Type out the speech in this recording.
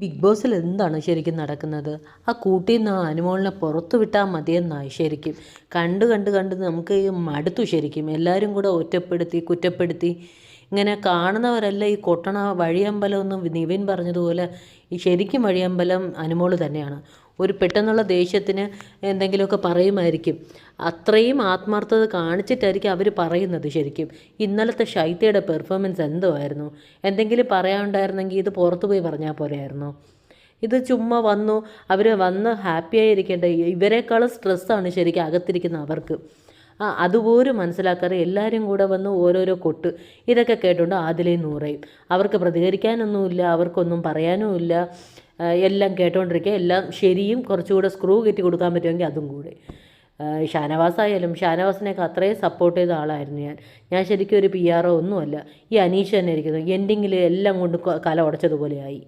Big ബോസിൽ എന്താണ് ശരിക്കും നടക്കുന്നത്? ആ കൂട്ടിൽ നിന്ന് ആ അനുമോളിനെ പുറത്തു വിട്ടാൽ മതിയെന്നായി ശരിക്കും. കണ്ട് കണ്ട് കണ്ട് നമുക്ക് മടുത്തു ശരിക്കും. എല്ലാവരും കൂടെ ഒറ്റപ്പെടുത്തി കുറ്റപ്പെടുത്തി. ഇങ്ങനെ കാണുന്നവരല്ല ഈ കൊട്ടണ വഴിയമ്പലം എന്നും നിവിൻ പറഞ്ഞതുപോലെ ഈ ശരിക്കും വഴിയമ്പലം അനുമോൾ തന്നെയാണ്. ഒരു പെട്ടെന്നുള്ള ദേഷ്യത്തിന് എന്തെങ്കിലുമൊക്കെ പറയുമായിരിക്കും. അത്രയും ആത്മാർത്ഥത കാണിച്ചിട്ടായിരിക്കും അവർ പറയുന്നത് ശരിക്കും. ഇന്നലത്തെ ശൈത്യയുടെ പെർഫോമൻസ് എന്തോ ആയിരുന്നു എന്തെങ്കിലും പറയാനുണ്ടായിരുന്നെങ്കിൽ ഇത് പുറത്തു പോയി പറഞ്ഞാൽ പോലെയായിരുന്നു? ഇത് ചുമ്മാ വന്നു അവർ വന്ന് ഹാപ്പി ആയിരിക്കേണ്ട? ഇവരെക്കാളും സ്ട്രെസ്സാണ് ശരിക്കും അകത്തിരിക്കുന്ന അവർക്ക്. ആ അതുപോലും മനസ്സിലാക്കാതെ എല്ലാവരും കൂടെ വന്ന് ഓരോരോ കൊട്ട്. ഇതൊക്കെ കേട്ടുകൊണ്ട് ആദിലയും നൂറയും. അവർക്ക് പ്രതികരിക്കാനൊന്നുമില്ല അവർക്കൊന്നും പറയാനുമില്ല. എല്ലാം കേട്ടോണ്ടിരിക്കുക എല്ലാം ശരിയും കുറച്ചുകൂടെ സ്ക്രൂ കയറ്റി കൊടുക്കാൻ പറ്റുമെങ്കിൽ അതും കൂടെ. ഷാനവാസ് ഷാനവാസായാലും ഷാനവാസിനെയൊക്കെ അത്രയും സപ്പോർട്ട് ചെയ്ത ആളായിരുന്നു ഞാൻ. ഞാൻ ശരിക്കും ഒരു പി ആർ ഒന്നുമല്ല. ഈ അനീഷ് തന്നെ ഇരിക്കുന്നു. എൻഡിങ്ങിൽ എല്ലാം കൊണ്ട് കല ഉടച്ചതുപോലെയായി.